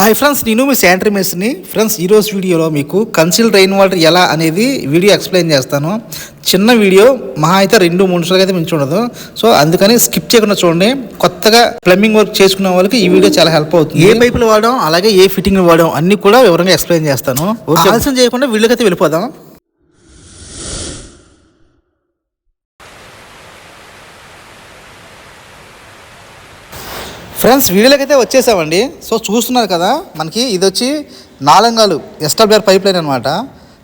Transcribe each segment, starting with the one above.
Hi friends నేను మీ sanitary మెస్ని friends ఈరోజు వీడియోలో మీకు కన్సిల్ రైన్ వాటర్ ఎలా అనేది వీడియో ఎక్స్ప్లెయిన్ చేస్తాను. చిన్న వీడియో మహా అయితే రెండు మూడు నిమిషాలు అయితే మించి ఉండదు. సో అందుకని స్కిప్ చేయకుండా చూడండి. కొత్తగా ప్లంబింగ్ వర్క్ చేసుకునే వాళ్ళకి ఈ వీడియో చాలా హెల్ప్ అవుతుంది. ఏ పైపులు వాడడం అలాగే ఏ ఫిట్టింగ్ వాడడం అన్ని కూడా వివరంగా ఎక్స్ప్లెయిన్ చేస్తాను. ఆలస్యం చేయకుండా అయితే వెళ్ళిపోదాం. ఫ్రెండ్స్ వీడియోలోకి అయితే వచ్చేసామండి. సో చూస్తున్నారు కదా మనకి ఇది వచ్చి నాలంగాలు ఎస్టాబ్లర్ పైప్ లైన్ అనమాట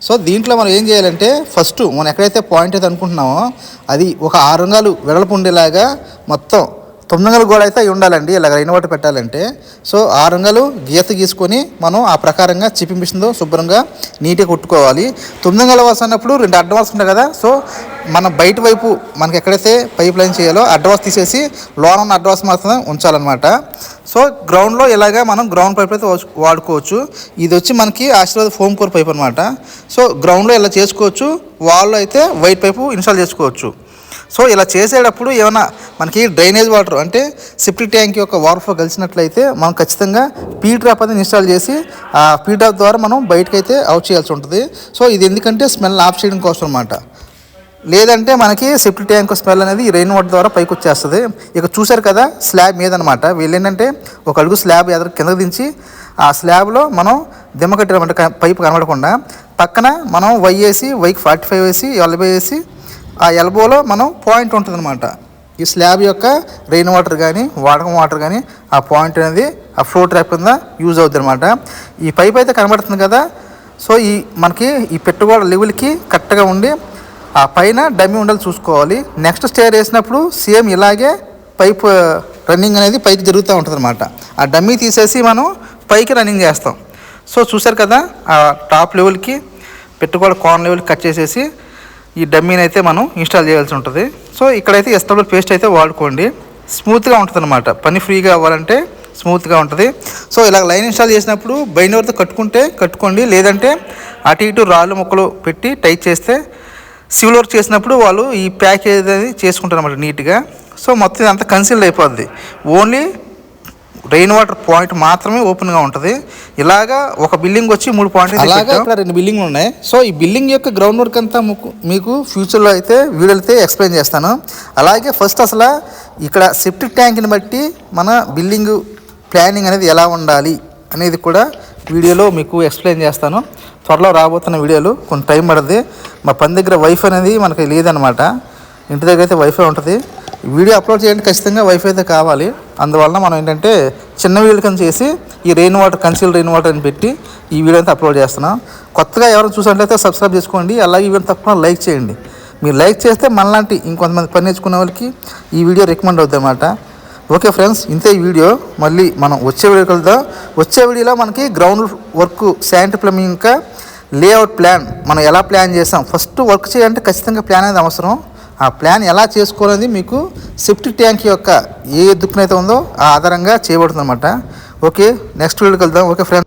సో దీంట్లో మనం ఏం చేయాలంటే ఫస్ట్ మనం ఎక్కడైతే పాయింట్ అయితే అనుకుంటున్నామో అది ఒక ఆరు రంగాలు వెడల్పు ఉండేలాగా మొత్తం తొమ్మిది గోడ అయితే అవి ఉండాలండి. ఇలా రైన్ వాటి పెట్టాలంటే. సో ఆ రంగాలు గీత గీసుకొని మనం ఆ ప్రకారంగా చిప్పి మిషన్తో శుభ్రంగా నీట్గా కొట్టుకోవాలి. తొమ్మిది రంగాల అన్నప్పుడు రెండు అడ్వాన్స్ ఉంటాయి కదా. సో మన బయట వైపు మనకి ఎక్కడైతే పైప్ లైన్ చేయాలో అడ్వాన్స్ తీసేసి లోన ఉన్న అడ్వాన్స్ మాత్రమే ఉంచాలన్నమాట. సో గ్రౌండ్లో ఇలాగా మనం గ్రౌండ్ పైప్ అయితే వాడుకోవచ్చు. ఇది వచ్చి మనకి ఆశీర్వాద ఫోమ్ కోర్ పైప్ అనమాట సో గ్రౌండ్లో ఇలా చేసుకోవచ్చు. వాళ్ళు అయితే వైట్ పైపు ఇన్స్టాల్ చేసుకోవచ్చు. సో ఇలా చేసేటప్పుడు ఏమైనా మనకి డ్రైనేజ్ వాటర్ అంటే సెప్టిక్ ట్యాంక్ యొక్క వార్ఫ్ కలిసినట్లయితే మనం ఖచ్చితంగా పీ డ్రాప్ అనేది ఇన్స్టాల్ చేసి ఆ పీ డ్రాప్ ద్వారా మనం బయటకైతే అవుట్ చేయాల్సి ఉంటుంది. సో ఇది ఎందుకంటే స్మెల్ ఆఫ్ చేయడం కోసం అనమాట లేదంటే మనకి సెప్టిక్ ట్యాంక్ స్మెల్ అనేది రెయిన్ వాటర్ ద్వారా పైకి వచ్చేస్తుంది. ఇక చూశారు కదా స్లాబ్ మీద అనమాట వీళ్ళు ఏంటంటే ఒక అడుగు స్లాబ్ ఎదురు కిందకు దించి ఆ స్లాబ్లో మనం దిమ్మ కట్టినమాట పైపు కనబడకుండా పక్కన మనం వై వేసి వైకి ఫార్టీ ఫైవ్ వేసి ఎల్బై వేసి ఆ ఎల్బోలో మనం పాయింట్ ఉంటుందన్నమాట. ఈ స్లాబ్ యొక్క రెయిన్ వాటర్ కానీ వాడకం వాటర్ కానీ ఆ పాయింట్ అనేది ఆ ఫ్లో ట్రాప్ కింద యూజ్ అవుతుంది అనమాట ఈ పైప్ అయితే కనబడుతుంది కదా. సో ఈ మనకి ఈ పెట్టుగోడ లెవెల్కి కరెక్ట్గా ఉండి ఆ పైన డమ్మీ ఉండాలి చూసుకోవాలి. నెక్స్ట్ స్టేర్ వేసినప్పుడు సేమ్ ఇలాగే పైప్ రన్నింగ్ అనేది పైకి జరుగుతూ ఉంటుంది అనమాట ఆ డమ్మీ తీసేసి మనం పైకి రన్నింగ్ చేస్తాం. సో చూసారు కదా ఆ టాప్ లెవెల్కి పెట్టుకోవడ కార్న్ లెవెల్కి కట్ చేసేసి ఈ డమ్మీని అయితే మనం ఇన్స్టాల్ చేయాల్సి ఉంటుంది. సో ఇక్కడైతే ఎస్టబ్లర్ పేస్ట్ అయితే వాడుకోండి. స్మూత్గా ఉంటుంది అనమాట పని ఫ్రీగా అవ్వాలంటే స్మూత్గా ఉంటుంది. సో ఇలా లైన్ ఇన్స్టాల్ చేసినప్పుడు బైండర్తో కట్టుకుంటే కట్టుకోండి. లేదంటే అటు ఇటు రాళ్ళు ముక్కలు పెట్టి టైట్ చేస్తే సివిల్ వర్క్ చేసినప్పుడు వాళ్ళు ఈ ప్యాకేజ్ అనేది చేసుకుంటారు అనమాట నీట్గా సో మొత్తం అంతా కన్సిల్డ్ అయిపోద్ది. ఓన్లీ రెయిన్ వాటర్ పాయింట్ మాత్రమే ఓపెన్గా ఉంటుంది. ఇలాగా ఒక బిల్డింగ్ వచ్చి మూడు పాయింట్ అలాగా ఇక్కడ రెండు బిల్డింగ్లు ఉన్నాయి. సో ఈ బిల్డింగ్ యొక్క గ్రౌండ్ వర్క్ అంతా మీకు ఫ్యూచర్లో అయితే వీడియోలో అయితే ఎక్స్ప్లెయిన్ చేస్తాను. అలాగే ఫస్ట్ అసలు ఇక్కడ సెప్టిక్ ట్యాంక్ని బట్టి మన బిల్డింగ్ ప్లానింగ్ అనేది ఎలా ఉండాలి అనేది కూడా వీడియోలో మీకు ఎక్స్ప్లెయిన్ చేస్తాను. త్వరలో రాబోతున్న వీడియోలు కొంచెం టైం పడుతుంది మా పని దగ్గర వైఫై అనేది మనకి లేదనమాట ఇంటి దగ్గర అయితే వైఫై ఉంటుంది. వీడియో అప్లోడ్ చేయండి ఖచ్చితంగా వైఫై అయితే కావాలి. అందువల్ల మనం ఏంటంటే చిన్న వీడియో కింద చేసి ఈ rain water conceal rain water అని పెట్టి ఈ వీడియో అయితే అప్లోడ్ చేస్తున్నాం. కొత్తగా ఎవరైనా చూసినట్లయితే సబ్స్క్రైబ్ చేసుకోండి అలాగే ఈ తప్పకుండా లైక్ చేయండి. మీరు లైక్ చేస్తే మనలాంటి ఇంకొంతమంది పని నేర్చుకునే వాళ్ళకి ఈ వీడియో రికమెండ్ అవుతుంది అన్నమాట. ఓకే ఫ్రెండ్స్ ఇంతే ఈ వీడియో. మళ్ళీ మనం వచ్చే వీడియోకి వెళ్దాం. వచ్చే వీడియోలో మనకి గ్రౌండ్ వర్క్ శానిటరీ ప్లంబింగ్ ఇంకా లేఅవుట్ ప్లాన్ మనం ఎలా ప్లాన్ చేస్తాం. ఫస్ట్ వర్క్ చేయాలంటే ఖచ్చితంగా ప్లాన్ అనేది అవసరం. ఆ ప్లాన్ ఎలా చేసుకోవాలనేది మీకు సెప్టిక్ ట్యాంక్ యొక్క ఏ దుక్కునైతే ఉందో ఆ ఆధారంగా చేయబడుతుంది అనమాట ఓకే నెక్స్ట్ వీడియోకి వెళ్దాం ఓకే ఫ్రెండ్స్